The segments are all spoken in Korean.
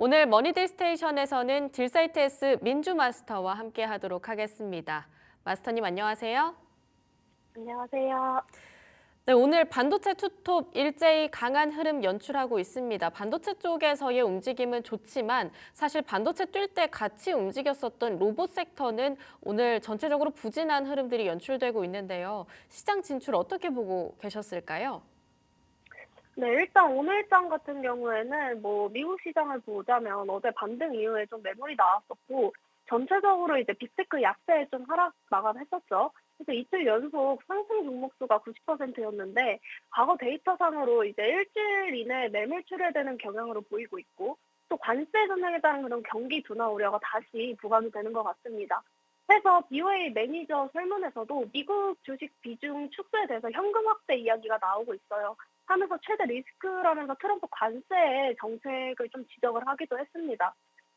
오늘 머니딜 스테이션에서는 딜사이트S 민주 마스터와 함께 하도록 하겠습니다. 마스터님 안녕하세요. 안녕하세요. 네, 오늘 반도체 투톱 일제히 강한 흐름 연출하고 있습니다. 반도체 쪽에서의 움직임은 좋지만 사실 반도체 뛸 때 같이 움직였었던 로봇 섹터는 오늘 전체적으로 부진한 흐름들이 연출되고 있는데요. 시장 진출 어떻게 보고 계셨을까요? 네, 일단 오늘장 같은 경우에는 뭐 미국 시장을 보자면 어제 반등 이후에 좀 매물이 나왔었고 전체적으로 이제 빅테크 약세에 좀 하락 마감했었죠. 그래서 이틀 연속 상승 종목 수가 90%였는데 과거 데이터상으로 이제 일주일 이내 매물 출회되는 경향으로 보이고 있고 또 관세 전쟁에 따른 그런 경기 둔화 우려가 다시 부각이 되는 것 같습니다. 그래서 BOA 매니저 설문에서도 미국 주식 비중 축소에 대해서 현금 확대 이야기가 나오고 있어요. 하면서 최대 리스크라면서 트럼프 관세 정책을 좀 지적을 하기도 했습니다.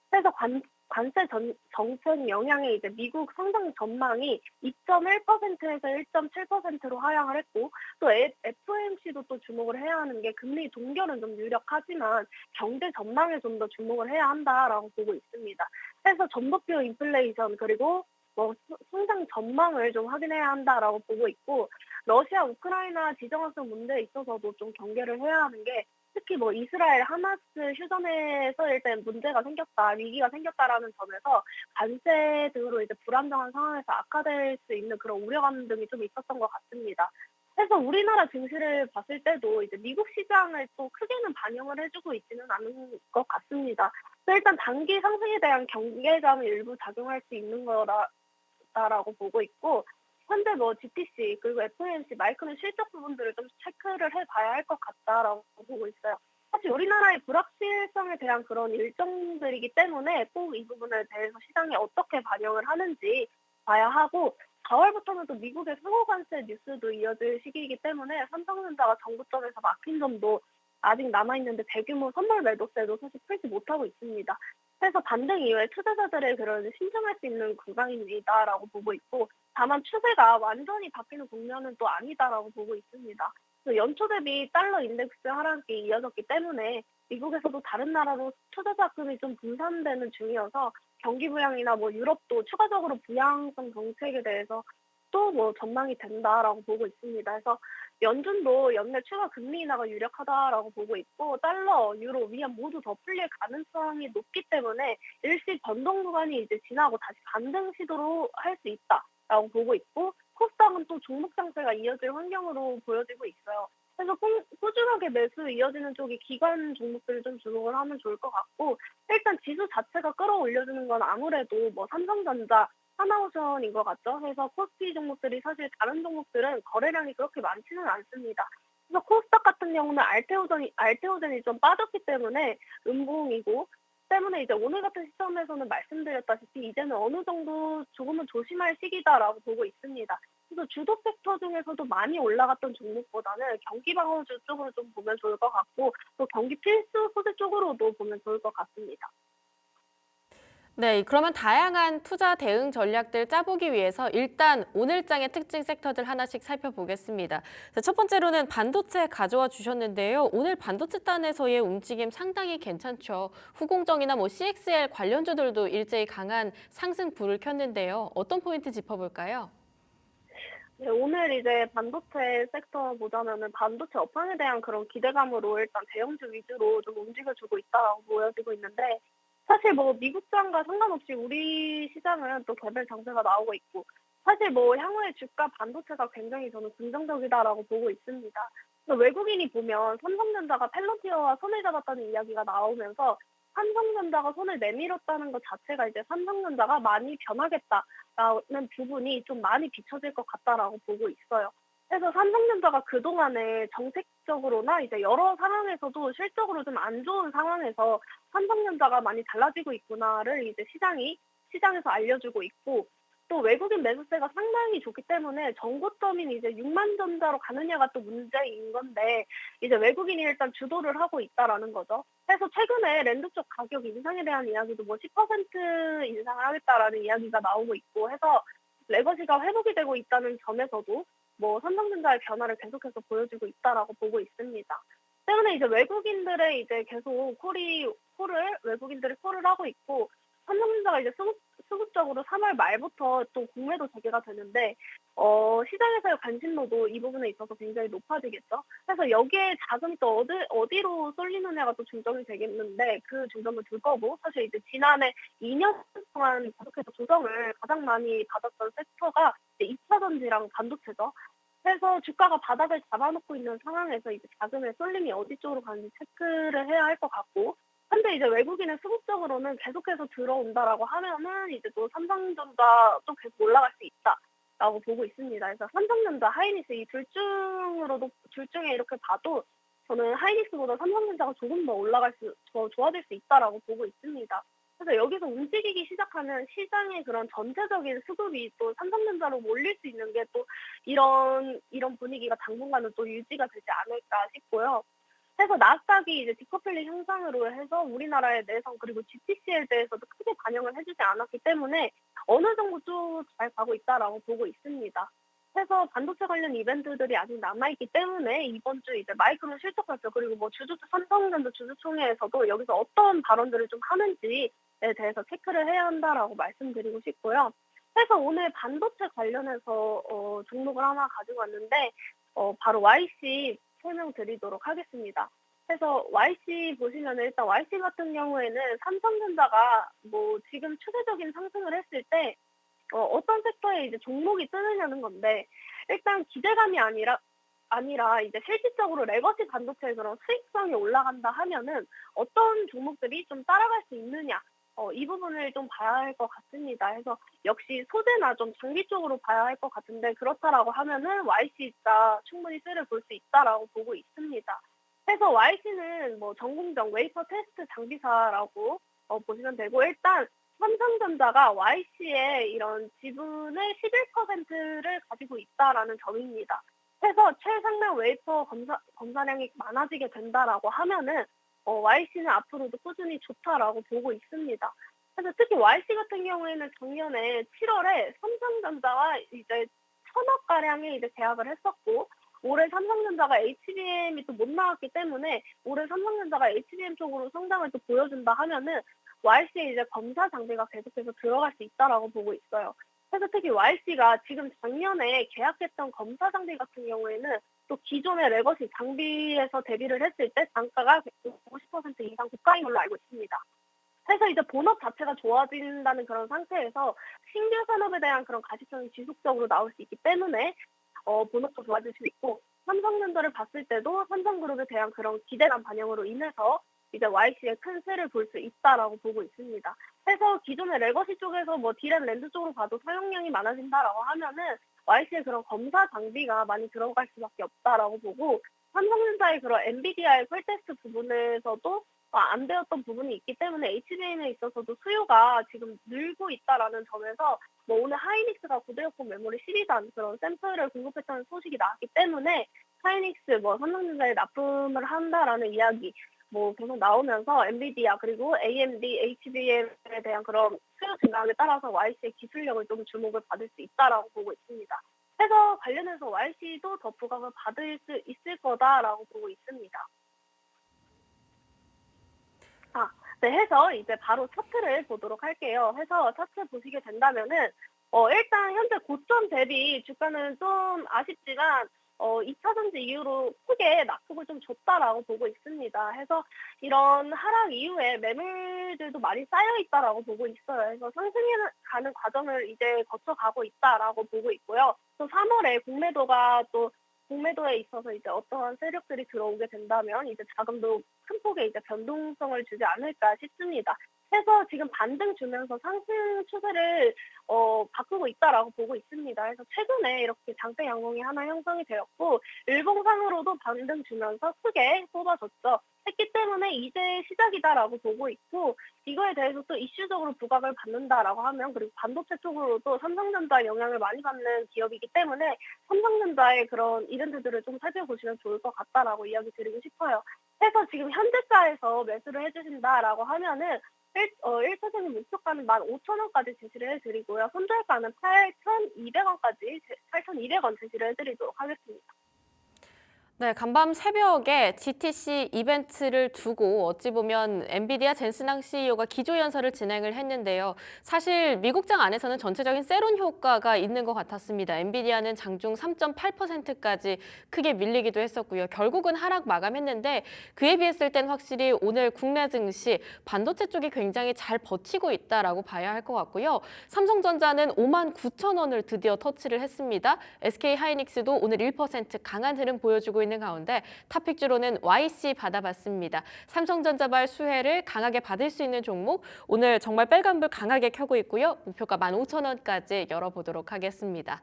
그래서 관, 관세 전, 정책 영향에 이제 미국 성장 전망이 2.1%에서 1.7%로 하향을 했고 또 FOMC도 또 주목을 해야 하는 게 금리 동결은 좀 유력하지만 경제 전망에 좀 더 주목을 해야 한다라고 보고 있습니다. 그래서 전복표 인플레이션 그리고 뭐 성장 전망을 좀 확인해야 한다라고 보고 있고 러시아 우크라이나 지정학적 문제에 있어서도 좀 경계를 해야 하는 게 특히 뭐 이스라엘 하마스 휴전에서 일단 문제가 생겼다 위기가 생겼다라는 점에서 관세 등으로 이제 불안정한 상황에서 악화될 수 있는 그런 우려감 등이 좀 있었던 것 같습니다. 그래서 우리나라 증시를 봤을 때도 이제 미국 시장을 또 크게는 반영을 해주고 있지는 않은 것 같습니다. 일단 단기 상승에 대한 경계감이 일부 작용할 수 있는 거라고 보고 있고 현재 뭐 GTC 그리고 FOMC 마이크론 실적 부분들을 좀 체크를 해봐야 할 것 같다라고 보고 있어요. 사실 우리나라의 불확실성에 대한 그런 일정들이기 때문에 꼭 이 부분에 대해서 시장이 어떻게 반영을 하는지 봐야 하고 4월부터는 또 미국의 상호 관세 뉴스도 이어질 시기이기 때문에 삼성전자가 정부점에서 막힌 점도 아직 남아있는데 대규모 선물 매도세도 사실 풀지 못하고 있습니다. 그래서 반등 이후에 투자자들의 그런 신청할 수 있는 구간입니다라고 보고 있고 다만 추세가 완전히 바뀌는 국면은 또 아니다라고 보고 있습니다. 연초 대비 달러 인덱스 하락이 이어졌기 때문에 미국에서도 다른 나라로 투자 자금이 좀 분산되는 중이어서 경기 부양이나 뭐 유럽도 추가적으로 부양성 정책에 대해서 또 뭐 전망이 된다라고 보고 있습니다. 그래서 연준도 연내 추가 금리 인하가 유력하다라고 보고 있고 달러, 유로, 위안 모두 더 풀릴 가능성이 높기 때문에 일시 변동 구간이 이제 지나고 다시 반등 시도로 할 수 있다 라고 보고 있고 코스닥은 또 종목 상승가 이어질 환경으로 보여지고 있어요. 그래서 꾸준하게 매수 이어지는 쪽이 기관 종목들을 좀 주목을 하면 좋을 것 같고 일단 지수 자체가 끌어올려주는 건 아무래도 뭐 삼성전자, 하나오션인 것 같죠. 그래서 코스피 종목들이 사실 다른 종목들은 거래량이 그렇게 많지는 않습니다. 그래서 코스닥 같은 경우는 알테오전이 알테오젠이 좀 빠졌기 때문에 음봉이고 때문에 이제 오늘 같은 시점에서는 말씀드렸다시피 이제는 어느 정도 조금은 조심할 시기다라고 보고 있습니다. 그래서 주도 섹터 중에서도 많이 올라갔던 종목보다는 경기 방어주 쪽으로 좀 보면 좋을 것 같고 또 경기 필수 소재 쪽으로도 보면 좋을 것 같습니다. 네, 그러면 다양한 투자 대응 전략들 짜보기 위해서 일단 오늘장의 특징 섹터들 하나씩 살펴보겠습니다. 첫 번째로는 반도체 가져와 주셨는데요. 오늘 반도체 단에서의 움직임 상당히 괜찮죠. 후공정이나 뭐 CXL 관련주들도 일제히 강한 상승 불을 켰는데요. 어떤 포인트 짚어볼까요? 네, 오늘 이제 반도체 섹터 보자면은 반도체 업황에 대한 그런 기대감으로 일단 대형주 위주로 좀 움직여주고 있다고 보여지고 있는데 사실 뭐 미국 장과 상관없이 우리 시장은 또 개별 장세가 나오고 있고 사실 뭐 향후의 주가 반도체가 굉장히 저는 긍정적이다라고 보고 있습니다. 외국인이 보면 삼성전자가 펠런티어와 손을 잡았다는 이야기가 나오면서 삼성전자가 손을 내밀었다는 것 자체가 이제 삼성전자가 많이 변하겠다라는 부분이 좀 많이 비춰질 것 같다라고 보고 있어요. 그래서 삼성전자가 그동안에 정책적으로나 이제 여러 상황에서도 실적으로 좀 안 좋은 상황에서 삼성전자가 많이 달라지고 있구나를 이제 시장이 시장에서 알려주고 있고 또 외국인 매수세가 상당히 좋기 때문에 정고점인 이제 6만 전자로 가느냐가 또 문제인 건데 이제 외국인이 일단 주도를 하고 있다라는 거죠. 그래서 최근에 랜드 쪽 가격 인상에 대한 이야기도 뭐 10% 인상을 하겠다라는 이야기가 나오고 있고 해서 레거시가 회복이 되고 있다는 점에서도 뭐 삼성전자의 변화를 계속해서 보여주고 있다라고 보고 있습니다. 때문에 이제 외국인들의 이제 계속 콜이 콜을 외국인들이 콜을 하고 있고 삼성전자가 이제 수급, 수급적으로 3월 말부터 또 공매도 재개가 되는데 어, 시장에서의 관심도도 이 부분에 있어서 굉장히 높아지겠죠. 그래서 여기에 자금이 또 어디, 어디로 쏠리느냐가 또 중점이 되겠는데 그 중점을 둘 거고 사실 이제 지난해 2년 동안 계속해서 조정을 가장 많이 받았던 섹터가 이제 2차 전지랑 반도체죠. 그래서 주가가 바닥을 잡아놓고 있는 상황에서 이제 자금의 쏠림이 어디 쪽으로 가는지 체크를 해야 할 것 같고 근데 이제 외국인의 수급적으로는 계속해서 들어온다라고 하면은 이제 또 삼성전자도 계속 올라갈 수 있다 라고 보고 있습니다. 그래서 삼성전자, 하이닉스 이 둘 중으로도 둘 중에 이렇게 봐도 저는 하이닉스보다 삼성전자가 조금 더 올라갈 수, 더 좋아질 수 있다라고 보고 있습니다. 그래서 여기서 움직이기 시작하면 시장의 그런 전체적인 수급이 또 삼성전자로 몰릴 수 있는 게 또 이런 이런 분위기가 당분간은 또 유지가 되지 않을까 싶고요. 그래서 나스닥이 이제 디커플링 현상으로 해서 우리나라의 내성 그리고 GTC에 대해서도 크게 반영을 해주지 않았기 때문에 어느 정도 쭉 잘 가고 있다라고 보고 있습니다. 그래서 반도체 관련 이벤트들이 아직 남아있기 때문에 이번 주 이제 마이크론 실적 발표 그리고 뭐 주주 삼성전자 주주총회에서도 여기서 어떤 발언들을 좀 하는지에 대해서 체크를 해야 한다라고 말씀드리고 싶고요. 그래서 오늘 반도체 관련해서 어, 종목을 하나 가지고 왔는데 어, 바로 YC 설명드리도록 하겠습니다. 그래서 YC 보시면 일단 YC 같은 경우에는 삼성전자가 뭐 지금 추세적인 상승을 했을 때 어, 어떤 섹터에 이제 종목이 뜨느냐는 건데 일단 기대감이 아니라 아니라 이제 실질적으로 레거시 반도체의 그런 수익성이 올라간다 하면은 어떤 종목들이 좀 따라갈 수 있느냐 어, 이 부분을 좀 봐야 할 것 같습니다. 그래서 역시 소재나 좀 장비 쪽으로 봐야 할 것 같은데 그렇다라고 하면은 YC가 충분히 세를 볼 수 있다라고 보고 있습니다. 그래서 YC는 뭐 전공정 웨이퍼 테스트 장비사라고 어, 보시면 되고 일단 삼성전자가 YC의 이런 지분의 11%를 가지고 있다라는 점입니다. 그래서 최상량 웨이퍼 검사, 검사량이 많아지게 된다라고 하면은 어, YC는 앞으로도 꾸준히 좋다라고 보고 있습니다. 그래서 특히 YC 같은 경우에는 작년에 7월에 삼성전자와 이제 천억 가량의 이제 계약을 했었고 올해 삼성전자가 HBM이 또 못 나왔기 때문에 올해 삼성전자가 HBM 쪽으로 성장을 또 보여준다 하면은 YC에 이제 검사 장비가 계속해서 들어갈 수 있다라고 보고 있어요. 그래서 특히 YC가 지금 작년에 계약했던 검사 장비 같은 경우에는 또 기존의 레거시 장비에서 대비를 했을 때 단가가 50% 이상 고가인 걸로 알고 있습니다. 그래서 이제 본업 자체가 좋아진다는 그런 상태에서 신규 산업에 대한 그런 가시성이 지속적으로 나올 수 있기 때문에 어, 본업도 좋아질 수 있고 삼성전자를 봤을 때도 삼성그룹에 대한 그런 기대감 반영으로 인해서 이제 YC의 큰 세를 볼 수 있다라고 보고 있습니다. 그래서 기존의 레거시 쪽에서 뭐 디램 랜드 쪽으로 봐도 사용량이 많아진다라고 하면은 YC의 그런 검사 장비가 많이 들어갈 수밖에 없다라고 보고 삼성전자의 그런 엔비디아의 콜테스트 부분에서도 어, 안 되었던 부분이 있기 때문에 HBM에 있어서도 수요가 지금 늘고 있다라는 점에서 뭐 오늘 하이닉스가 고대역폭 메모리 12단 그런 샘플을 공급했다는 소식이 나왔기 때문에 하이닉스 뭐 삼성전자에 납품을 한다라는 이야기 뭐 계속 나오면서 엔비디아 그리고 AMD, HBM에 대한 그런 수요 증가에 따라서 YC의 기술력을 좀 주목을 받을 수 있다라고 보고 있습니다. 그래서 관련해서 YC도 더 부각을 받을 수 있을 거다라고 보고 있습니다. 아, 네, 해서 이제 바로 차트를 보도록 할게요. 해서 차트 보시게 된다면은, 어, 일단 현재 고점 대비 주가는 좀 아쉽지만, 어, 2차 전지 이후로 크게 낙폭을 좀 줬다라고 보고 있습니다. 해서 이런 하락 이후에 매물들도 많이 쌓여 있다라고 보고 있어요. 그래서 상승해 가는 과정을 이제 거쳐가고 있다라고 보고 있고요. 또 3월에 공매도가 또 공매도에 있어서 이제 어떠한 세력들이 들어오게 된다면 이제 자금도 큰 폭의 이제 변동성을 주지 않을까 싶습니다. 해서 지금 반등 주면서 상승 추세를 어, 바꾸고 있다라고 보고 있습니다. 그래서 최근에 이렇게 장대 양봉이 하나 형성이 되었고 일봉상으로도 반등 주면서 크게 뽑아줬죠. 했기 때문에 이제 시작이다라고 보고 있고 이거에 대해서 또 이슈적으로 부각을 받는다라고 하면 그리고 반도체 쪽으로도 삼성전자 영향을 많이 받는 기업이기 때문에 삼성전자의 그런 이벤트들을 좀 살펴보시면 좋을 것 같다라고 이야기 드리고 싶어요. 해서 지금 현재가에서 매수를 해주신다라고 하면은 1, 어, 1차적인 목표가는 15,000원까지 제시를 해드리고요. 손절가는 8,200원까지, 8,200원 제시를 해드리도록 하겠습니다. 네, 간밤 새벽에 GTC 이벤트를 두고 어찌 보면 엔비디아 젠스낭 CEO가 기조연설을 진행을 했는데요. 사실 미국장 안에서는 전체적인 세론 효과가 있는 것 같았습니다. 엔비디아는 장중 3.8%까지 크게 밀리기도 했었고요. 결국은 하락 마감했는데 그에 비했을 땐 확실히 오늘 국내 증시 반도체 쪽이 굉장히 잘 버티고 있다라고 봐야 할 것 같고요. 삼성전자는 5만 9천 원을 드디어 터치를 했습니다. SK 하이닉스도 오늘 1% 강한 흐름 보여주고 있는 가운데 탑픽주로는 YC 받아봤습니다. 삼성전자발 수혜를 강하게 받을 수 있는 종목 오늘 정말 빨간불 강하게 켜고 있고요. 목표가 15,000원까지 열어보도록 하겠습니다.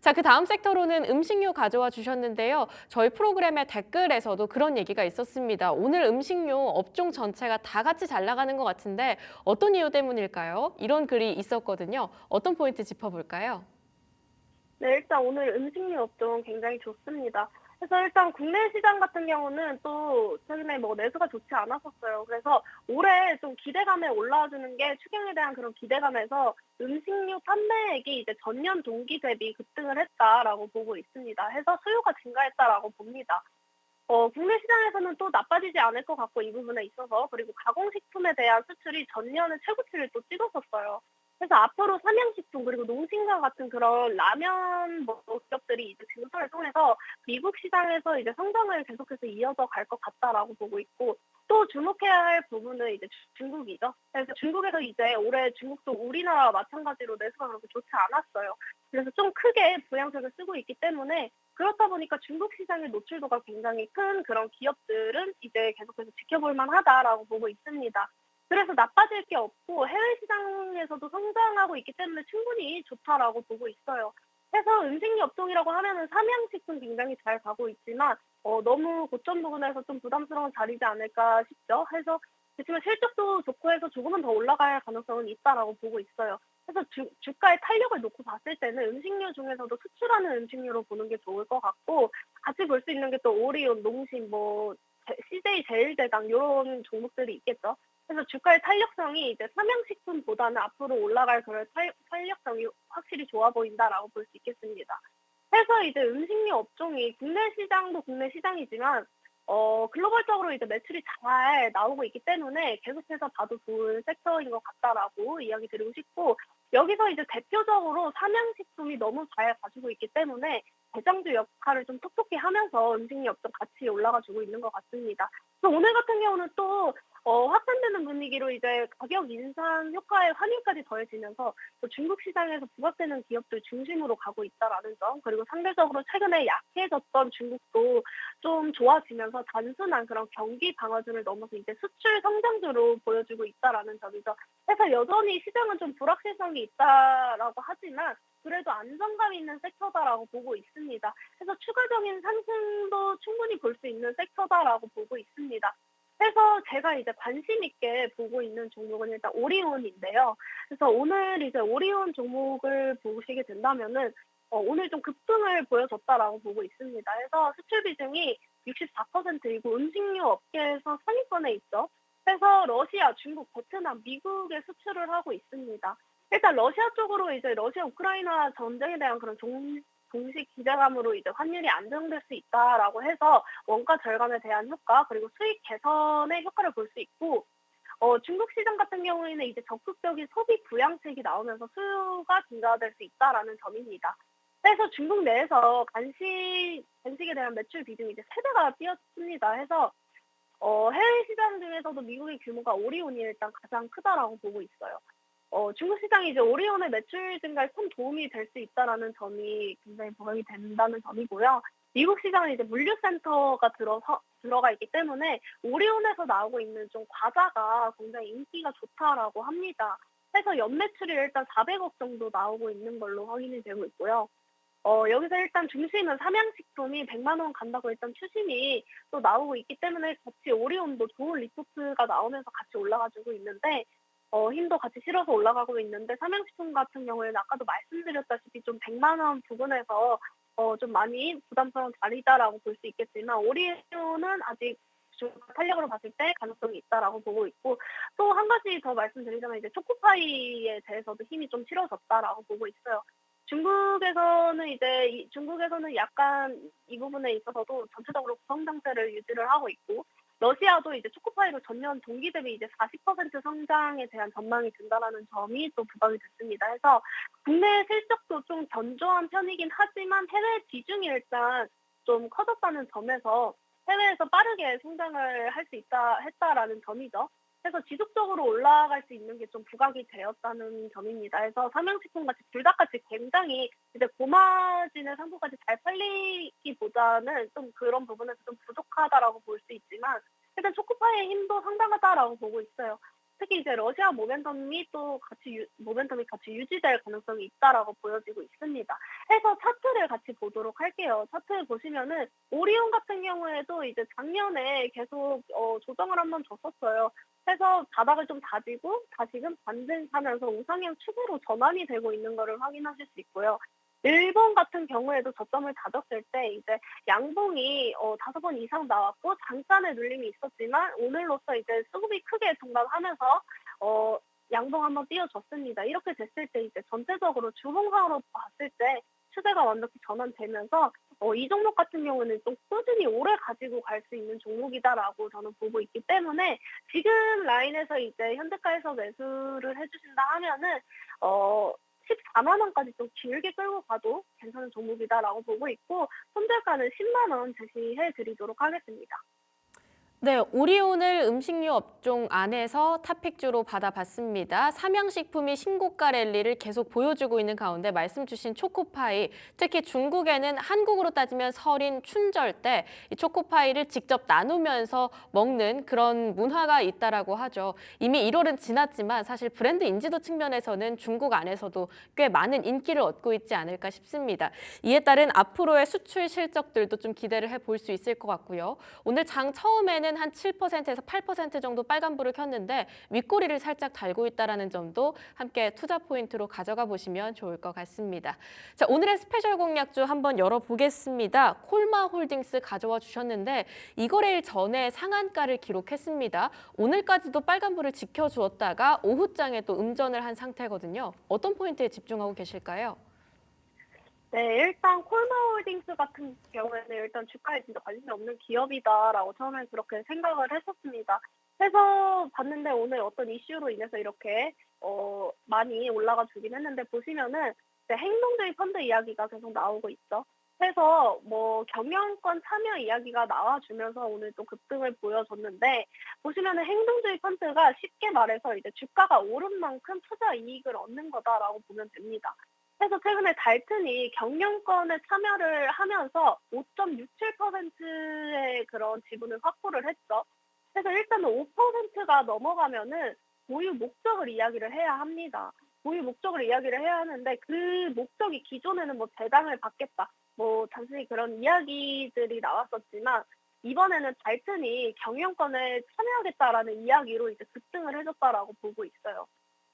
자, 그 다음 섹터로는 음식료 가져와 주셨는데요. 저희 프로그램의 댓글에서도 그런 얘기가 있었습니다. 오늘 음식료 업종 전체가 다 같이 잘 나가는 것 같은데 어떤 이유 때문일까요? 이런 글이 있었거든요. 어떤 포인트 짚어볼까요? 네, 일단 오늘 음식료 업종 굉장히 좋습니다. 그래서 일단 국내 시장 같은 경우는 또 최근에 뭐 내수가 좋지 않았었어요. 그래서 올해 좀 기대감에 올라와주는 게 추경에 대한 그런 기대감에서 음식료 판매액이 이제 전년 동기 대비 급등을 했다라고 보고 있습니다. 해서 수요가 증가했다라고 봅니다. 어, 국내 시장에서는 또 나빠지지 않을 것 같고 이 부분에 있어서 그리고 가공식품에 대한 수출이 전년에 최고치를 또 찍었었어요. 그래서 앞으로 삼양식품 그리고 농심과 같은 그런 라면 뭐 기업들이 이제 증설을 통해서 미국 시장에서 이제 성장을 계속해서 이어져 갈 것 같다라고 보고 있고 또 주목해야 할 부분은 이제 주- 중국이죠. 그래서 중국에서 이제 올해 중국도 우리나라와 마찬가지로 내수가 그렇게 좋지 않았어요. 그래서 좀 크게 부양책을 쓰고 있기 때문에 그렇다 보니까 중국 시장의 노출도가 굉장히 큰 그런 기업들은 이제 계속해서 지켜볼 만하다라고 보고 있습니다. 그래서 나빠질 게 없고 해외 시장에서도 성장하고 있기 때문에 충분히 좋다라고 보고 있어요. 해서 음식료 업종이라고 하면은 삼양식품 굉장히 잘 가고 있지만 어, 너무 고점 부분에서 좀 부담스러운 자리지 않을까 싶죠. 해서 그렇지만 실적도 좋고 해서 조금은 더 올라갈 가능성은 있다라고 보고 있어요. 그래서 주, 주가의 탄력을 놓고 봤을 때는 음식료 중에서도 수출하는 음식료로 보는 게 좋을 것 같고 같이 볼 수 있는 게 또 오리온, 농심, 뭐 제- CJ 제일제당 이런 종목들이 있겠죠. 그래서 주가의 탄력성이 이제 삼양식품보다는 앞으로 올라갈 그런 탄- 탄력성이 확실히 좋아 보인다라고 볼 수 있겠습니다. 해서 이제 음식료 업종이 국내 시장도 국내 시장이지만 어, 글로벌적으로 이제 매출이 잘 나오고 있기 때문에 계속해서 봐도 좋은 섹터인 것 같다라고 이야기 드리고 싶고, 여기서 이제 대표적으로 삼양식품이 너무 잘 가지고 있기 때문에 대장주 역할을 좀 톡톡히 하면서 음식료 업종 같이 올라가 주고 있는 것 같습니다. 그래서 오늘 같은 경우는 또 어, 확산되는 분위기로 이제 가격 인상 효과에 환율까지 더해지면서 또 중국 시장에서 부각되는 기업들 중심으로 가고 있다라는 점, 그리고 상대적으로 최근에 약해졌던 중국도 좀 좋아지면서 단순한 그런 경기 방어준을 넘어서 이제 수출 성장주로 보여주고 있다라는 점이죠. 그래서 여전히 시장은 좀 불확실성이 있다라고 하지만 그래도 안정감 있는 섹터다라고 보고 있습니다. 그래서 추가적인 상승도 충분히 볼 수 있는 섹터다라고 보고 있습니다. 그래서 제가 이제 관심 있게 보고 있는 종목은 일단 오리온인데요. 그래서 오늘 이제 오리온 종목을 보시게 된다면은 어, 오늘 좀 급등을 보여줬다라고 보고 있습니다. 그래서 수출 비중이 64%이고 음식료 업계에서 상위권에 있죠. 그래서 러시아, 중국, 베트남, 미국에 수출을 하고 있습니다. 일단 러시아 쪽으로 이제 러시아 우크라이나 전쟁에 대한 그런 종, 공식 기대감으로 이제 환율이 안정될 수 있다라고 해서 원가 절감에 대한 효과 그리고 수익 개선의 효과를 볼 수 있고 어, 중국 시장 같은 경우에는 이제 적극적인 소비 부양책이 나오면서 수요가 증가될 수 있다라는 점입니다. 그래서 중국 내에서 간식 간식에 대한 매출 비중이 이제 세 배가 뛰었습니다. 해서 어, 해외 시장 중에서도 미국의 규모가 오리온이 일단 가장 크다라고 보고 있어요. 어, 중국 시장이 이제 오리온의 매출 증가에 큰 도움이 될 수 있다라는 점이 굉장히 보강이 된다는 점이고요. 미국 시장은 이제 물류센터가 들어서 들어가 있기 때문에 오리온에서 나오고 있는 좀 과자가 굉장히 인기가 좋다라고 합니다. 그래서 연매출이 일단 400억 정도 나오고 있는 걸로 확인이 되고 있고요. 어, 여기서 일단 중심은 삼양식품이 100만 원 간다고 일단 추심이 또 나오고 있기 때문에 같이 오리온도 좋은 리포트가 나오면서 같이 올라가지고 있는데 어, 힘도 같이 실어서 올라가고 있는데 삼양식품 같은 경우에는 아까도 말씀드렸다시피 좀 100만 원 부분에서 어, 좀 많이 부담스러운 자리다라고 볼 수 있겠지만 오리온은 아직 좀 탄력으로 봤을 때 가능성이 있다라고 보고 있고 또 한 가지 더 말씀드리자면 이제 초코파이에 대해서도 힘이 좀 실어졌다라고 보고 있어요. 중국에서는 이제 이- 중국에서는 약간 이 부분에 있어서도 전체적으로 구성장세를 유지를 하고 있고 러시아도 이제 초코파이로 전년 동기 대비 이제 40% 성장에 대한 전망이 된다라는 점이 또 부각이 됐습니다. 해서 국내 실적도 좀 견조한 편이긴 하지만 해외 비중이 일단 좀 커졌다는 점에서 해외에서 빠르게 성장을 할 수 있다 했다라는 점이죠. 그래서 지속적으로 올라갈 수 있는 게 좀 부각이 되었다는 점입니다. 그래서 삼양식품 같이 둘다 같이 굉장히 이제 고마진의 상품까지 잘 팔리기보다는 좀 그런 부분에서 좀 부족하다라고 볼 수 있지만 일단 초코파이의 힘도 상당하다라고 보고 있어요. 특히 이제 러시아 모멘텀이 또 같이 유, 모멘텀이 같이 유지될 가능성이 있다라고 보여지고 있습니다. 해서 차트를 같이 보도록 할게요. 차트 보시면은 오리온 같은 경우에도 이제 작년에 계속 어, 조정을 한번 줬었어요. 해서 바닥을 좀 다지고 다시금 반등하면서 우상향 추세로 전환이 되고 있는 것을 확인하실 수 있고요. 일본 같은 경우에도 저점을 다졌을 때 이제 양봉이 어, 다섯 번 이상 나왔고 잠깐의 눌림이 있었지만 오늘로서 이제 수급이 크게 동반하면서 어, 양봉 한번 띄워줬습니다. 이렇게 됐을 때 이제 전체적으로 주봉상으로 봤을 때 추세가 완벽히 전환되면서 어, 이 종목 같은 경우는 좀 꾸준히 오래 가지고 갈 수 있는 종목이다라고 저는 보고 있기 때문에 지금 라인에서 이제 현대가에서 매수를 해주신다 하면은 어 14만 원까지 좀 길게 끌고 가도 괜찮은 종목이다라고 보고 있고 손절가는 10만 원 제시해 드리도록 하겠습니다. 네, 오리온을 음식료 업종 안에서 탑픽주로 받아봤습니다. 삼양식품이 신고가 랠리를 계속 보여주고 있는 가운데 말씀 주신 초코파이, 특히 중국에는 한국으로 따지면 설인 춘절 때 이 초코파이를 직접 나누면서 먹는 그런 문화가 있다라고 하죠. 이미 1월은 지났지만 사실 브랜드 인지도 측면에서는 중국 안에서도 꽤 많은 인기를 얻고 있지 않을까 싶습니다. 이에 따른 앞으로의 수출 실적들도 좀 기대를 해볼 수 있을 것 같고요. 오늘 장 처음에는 한 7%에서 8% 정도 빨간불을 켰는데 윗꼬리를 살짝 달고 있다는 점도 함께 투자 포인트로 가져가 보시면 좋을 것 같습니다. 자, 오늘의 스페셜 공략주 한번 열어보겠습니다. 콜마 홀딩스 가져와 주셨는데 이 거래일 전에 상한가를 기록했습니다. 오늘까지도 빨간불을 지켜주었다가 오후장에 또 음전을 한 상태거든요. 어떤 포인트에 집중하고 계실까요? 네, 일단 콜마홀딩스 같은 경우에는 일단 주가에 진짜 관심이 없는 기업이다라고 처음에 그렇게 생각을 했었습니다. 해서 봤는데 오늘 어떤 이슈로 인해서 이렇게 어, 많이 올라가 주긴 했는데 보시면은 이제 행동주의 펀드 이야기가 계속 나오고 있죠. 해서 뭐 경영권 참여 이야기가 나와주면서 오늘 또 급등을 보여줬는데 보시면은 행동주의 펀드가 쉽게 말해서 이제 주가가 오른 만큼 투자 이익을 얻는 거다라고 보면 됩니다. 그래서 최근에 달튼이 경영권에 참여를 하면서 5.67%의 그런 지분을 확보를 했죠. 그래서 일단은 5%가 넘어가면은 보유 목적을 이야기를 해야 합니다. 보유 목적을 이야기를 해야 하는데 그 목적이 기존에는 뭐 배당을 받겠다. 뭐 단순히 그런 이야기들이 나왔었지만 이번에는 달튼이 경영권에 참여하겠다라는 이야기로 이제 급등을 해줬다라고 보고 있어요.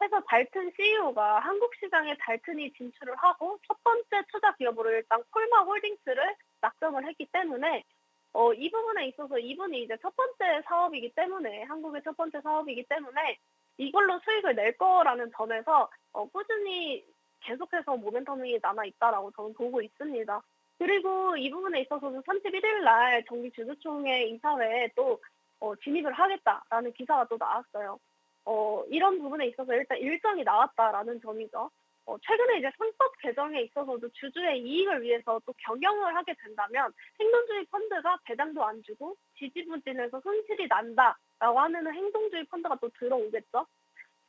그래서 달튼 CEO가 한국 시장에 달튼이 진출을 하고 첫 번째 투자 기업으로 일단 콜마 홀딩스를 낙점을 했기 때문에 어, 이 부분에 있어서 이분이 이제 첫 번째 사업이기 때문에 한국의 첫 번째 사업이기 때문에 이걸로 수익을 낼 거라는 점에서 어, 꾸준히 계속해서 모멘텀이 남아 있다라고 저는 보고 있습니다. 그리고 이 부분에 있어서는 31일 날 정기 주주총회 이사회에 또 어, 진입을 하겠다라는 기사가 또 나왔어요. 어, 이런 부분에 있어서 일단 일정이 나왔다라는 점이죠. 어, 최근에 이제 상법 개정에 있어서도 주주의 이익을 위해서 또 경영을 하게 된다면 행동주의 펀드가 배당도 안 주고 지지부진해서 손실이 난다라고 하는 행동주의 펀드가 또 들어오겠죠.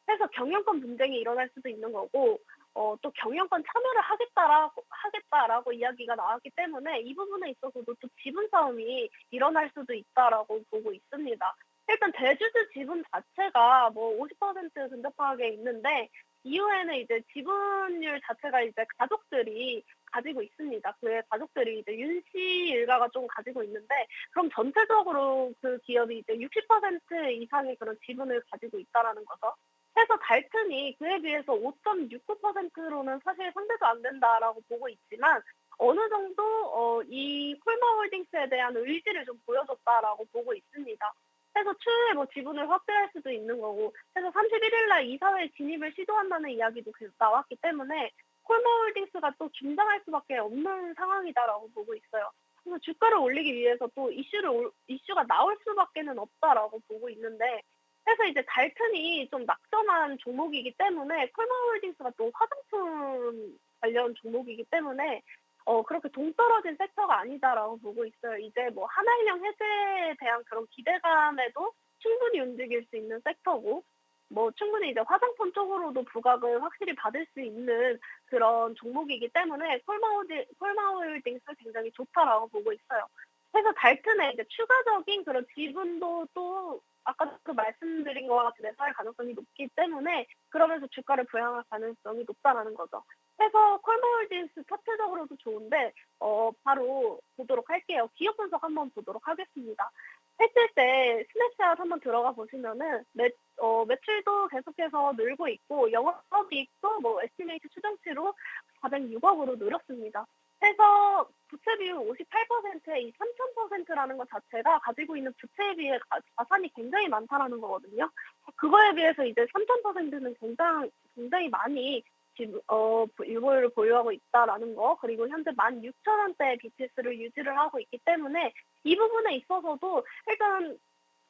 그래서 경영권 분쟁이 일어날 수도 있는 거고 어, 또 경영권 참여를 하겠다라고 하겠다라고 이야기가 나왔기 때문에 이 부분에 있어서도 또 지분 싸움이 일어날 수도 있다라고 보고 있습니다. 일단 대주주 지분 자체가 뭐 50% 근접하게 있는데 이후에는 이제 지분율 자체가 이제 가족들이 가지고 있습니다. 그 가족들이 이제 윤씨 일가가 좀 가지고 있는데 그럼 전체적으로 그 기업이 이제 60% 이상의 그런 지분을 가지고 있다라는 거죠. 그래서 달튼이 그에 비해서 5.69%로는 사실 상대도 안 된다라고 보고 있지만 어느 정도 어, 이 콜마홀딩스에 대한 의지를 좀 보여줬다라고 보고 있습니다. 그래서 추후에 뭐 지분을 확대할 수도 있는 거고, 그래서 31일 날 이사회 진입을 시도한다는 이야기도 계속 나왔기 때문에 콜마홀딩스가 또 중단할 수밖에 없는 상황이다라고 보고 있어요. 그래서 주가를 올리기 위해서 또 이슈를 올- 이슈가 나올 수밖에는 없다라고 보고 있는데 그래서 이제 달튼이 좀 낙점한 종목이기 때문에 콜마홀딩스가 또 화장품 관련 종목이기 때문에 어 그렇게 동떨어진 섹터가 아니다라고 보고 있어요. 이제 뭐 한한령 해제에 대한 그런 기대감에도 충분히 움직일 수 있는 섹터고 뭐 충분히 이제 화장품 쪽으로도 부각을 확실히 받을 수 있는 그런 종목이기 때문에 콜마홀딩, 콜마홀딩스 굉장히 좋다라고 보고 있어요. 그래서 달튼의 이제 추가적인 그런 지분도 또 아까도 말씀드린 것과 같이 매수할 가능성이 높기 때문에 그러면서 주가를 부양할 가능성이 높다라는 거죠. 그래서 콜마홀딩스 차트적으로도 좋은데 어 바로 보도록 할게요. 기업 분석 한번 보도록 하겠습니다. 했을 때 스냅샷 한번 들어가 보시면은 매, 어, 매출도 계속해서 늘고 있고 영업이익도 뭐 에스티메이트 추정치로 406억으로 늘었습니다. 그래서 부채 비율 58%의 이 3,000%라는 것 자체가 가지고 있는 부채에 비해 가- 자산이 굉장히 많다라는 거거든요. 그거에 비해서 이제 3,000%는 굉장히 굉장히 많이 지금 어 유보율을 보유하고 있다라는 거 그리고 현재 16,000원대 BTS를 유지를 하고 있기 때문에 이 부분에 있어서도 일단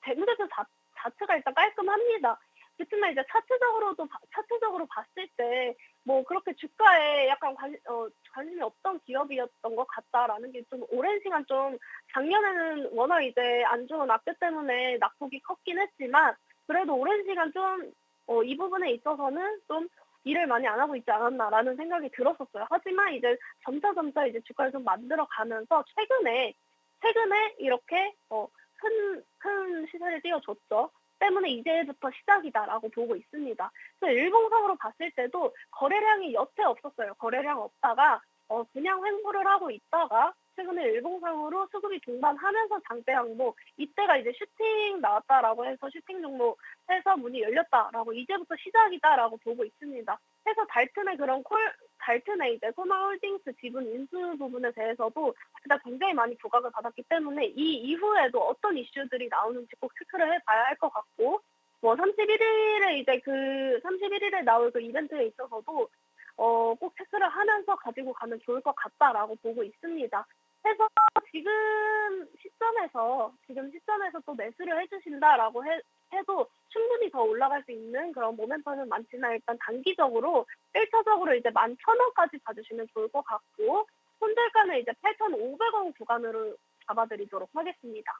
자, 자체가 일단 깔끔합니다. 그렇지만 이제 차트적으로도 봐- 차트적으로 봤을 때 뭐 그렇게 주가에 약간 관, 어, 관심이 없던 기업이었던 것 같다라는 게 좀 오랜 시간 좀 작년에는 워낙 이제 안 좋은 악재 때문에 낙폭이 컸긴 했지만 그래도 오랜 시간 좀 어, 이 부분에 있어서는 좀 일을 많이 안 하고 있지 않았나라는 생각이 들었었어요. 하지만 이제 점차 점차 이제 주가를 좀 만들어 가면서 최근에 최근에 이렇게 어, 큰, 큰 시세를 띄워줬죠. 때문에 이제부터 시작이다라고 보고 있습니다. 그래서 일봉상으로 봤을 때도 거래량이 여태 없었어요. 거래량 없다가 어, 그냥 횡보를 하고 있다가 최근에 일봉상으로 수급이 동반하면서 장대 항목 이때가 이제 슈팅 나왔다라고 해서 슈팅 종목 해서 문이 열렸다라고 이제부터 시작이다라고 보고 있습니다. 해서 달튼의 그런 콜 달튼의 이제 소마홀딩스 지분 인수 부분에 대해서도 일단 굉장히 많이 부각을 받았기 때문에 이 이후에도 어떤 이슈들이 나오는지 꼭 체크를 해봐야 할 것 같고 뭐 31일에 이제 그 31일에 나올 그 이벤트에 있어서도 어, 꼭 체크를 하면서 가지고 가면 좋을 것 같다라고 보고 있습니다. 그래서 지금 시점에서 지금 시점에서 또 매수를 해주신다라고 해, 해도 충분히 더 올라갈 수 있는 그런 모멘텀은 많지만 일단 단기적으로 1차적으로 이제 11,000원까지 봐주시면 좋을 것 같고 손절가는 이제 8,500원 구간으로 잡아드리도록 하겠습니다.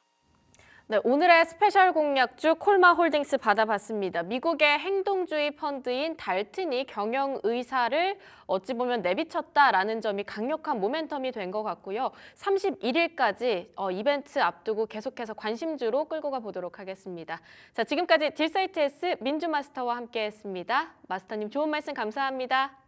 네, 오늘의 스페셜 공략주 콜마 홀딩스 받아봤습니다. 미국의 행동주의 펀드인 달튼이 경영 의사를 어찌 보면 내비쳤다라는 점이 강력한 모멘텀이 된 것 같고요. 31일까지 어, 이벤트 앞두고 계속해서 관심주로 끌고 가 보도록 하겠습니다. 자, 지금까지 딜사이트 S 민주 마스터와 함께했습니다. 마스터님 좋은 말씀 감사합니다.